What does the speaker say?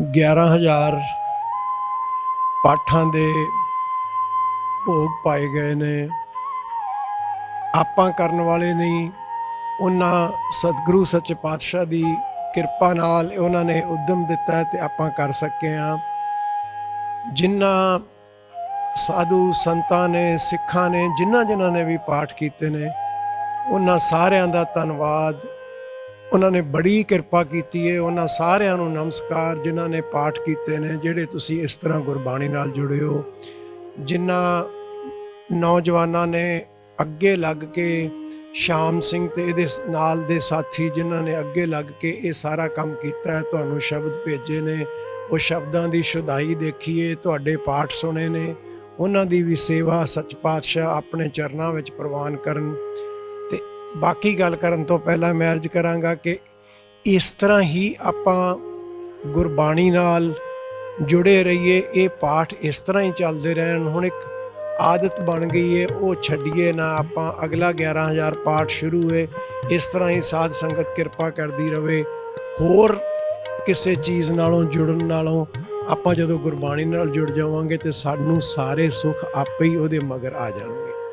11000 ਪਾਠਾਂ ਦੇ ਭੋਗ ਪਾਏ ਗਏ ਨੇ। ਆਪਾਂ ਕਰਨ ਵਾਲੇ ਨਹੀਂ, ਉਹਨਾਂ ਸਤਿਗੁਰੂ ਸੱਚੇ ਪਾਤਸ਼ਾਹ ਦੀ ਕਿਰਪਾ ਨਾਲ ਉਹਨਾਂ ਨੇ ਉਦਮ ਦਿੱਤਾ ਹੈ ਤੇ ਆਪਾਂ ਕਰ ਸਕੇ ਆ ਜਿਨ੍ਹਾਂ ਸਾਧੂ ਸੰਤਾਂ ਨੇ, ਸਿੱਖਾਂ ਨੇ ਜਿਨ੍ਹਾਂ ਜਿਨ੍ਹਾਂ ਨੇ ਵੀ ਪਾਠ ਕੀਤੇ ਨੇ, ਉਹਨਾਂ ਸਾਰਿਆਂ ਦਾ ਧੰਨਵਾਦ। ਉਹਨਾਂ ਨੇ ਬੜੀ ਕਿਰਪਾ ਕੀਤੀ ਹੈ ਉਹਨਾਂ ਸਾਰਿਆਂ ਨੂੰ ਨਮਸਕਾਰ, ਜਿਨ੍ਹਾਂ ਨੇ ਪਾਠ ਕੀਤੇ ਨੇ, ਜਿਹੜੇ ਤੁਸੀਂ ਇਸ ਤਰ੍ਹਾਂ ਗੁਰਬਾਣੀ ਨਾਲ ਜੁੜੇ ਹੋ। ਜਿਨ੍ਹਾਂ ਨੌਜਵਾਨਾਂ ਨੇ ਅੱਗੇ ਲੱਗ ਕੇ ਸ਼ਾਮ ਸਿੰਘ ਤੇ ਇਹਦੇ ਨਾਲ ਦੇ ਸਾਥੀ ਜਿਨ੍ਹਾਂ ਨੇ ਅੱਗੇ ਲੱਗ ਕੇ ਇਹ ਸਾਰਾ ਕੰਮ ਕੀਤਾ ਹੈ, ਤੁਹਾਨੂੰ ਸ਼ਬਦ ਭੇਜੇ ਨੇ। ਉਹ ਸ਼ਬਦਾਂ ਦੀ ਸ਼ੁਦਾਈ ਦੇਖੀਏ, ਤੁਹਾਡੇ ਪਾਠ ਸੁਣੇ ਨੇ। ਉਹਨਾਂ ਦੀ ਵੀ ਸੇਵਾ ਸੱਚ ਪਾਤਸ਼ਾਹ ਆਪਣੇ ਚਰਨਾਂ ਵਿੱਚ ਪ੍ਰਵਾਨ ਕਰਨ। ਬਾਕੀ ਗੱਲ ਕਰਨ ਤੋਂ ਪਹਿਲਾਂ ਮੈਂ ਅਰਜ਼ ਕਰਾਂਗਾ ਕਿ ਇਸ ਤਰ੍ਹਾਂ ਹੀ ਆਪਾਂ ਗੁਰਬਾਣੀ ਨਾਲ ਜੁੜੇ ਰਹੀਏ, ਇਹ ਪਾਠ ਇਸ ਤਰ੍ਹਾਂ ਹੀ ਚੱਲਦੇ ਰਹਿਣ। ਹੁਣ ਇੱਕ ਆਦਤ ਬਣ ਗਈ ਏ, ਉਹ ਛੱਡੀਏ ਨਾ ਆਪਾਂ। ਅਗਲਾ 11000 ਪਾਠ ਸ਼ੁਰੂ ਹੋਏ, ਇਸ ਤਰ੍ਹਾਂ ਹੀ ਸਾਧ ਸੰਗਤ ਕਿਰਪਾ ਕਰਦੀ ਰਵੇ। ਹੋਰ ਕਿਸੇ ਚੀਜ਼ ਨਾਲੋਂ, ਜੁੜਨ ਨਾਲੋਂ ਆਪਾਂ ਜਦੋਂ ਗੁਰਬਾਣੀ ਨਾਲ ਜੁੜ ਜਾਵਾਂਗੇ ਤੇ ਸਾਨੂੰ ਸਾਰੇ ਸੁੱਖ ਆਪੇ ਹੀ ਉਹਦੇ ਮਗਰ ਆ ਜਾਣਗੇ।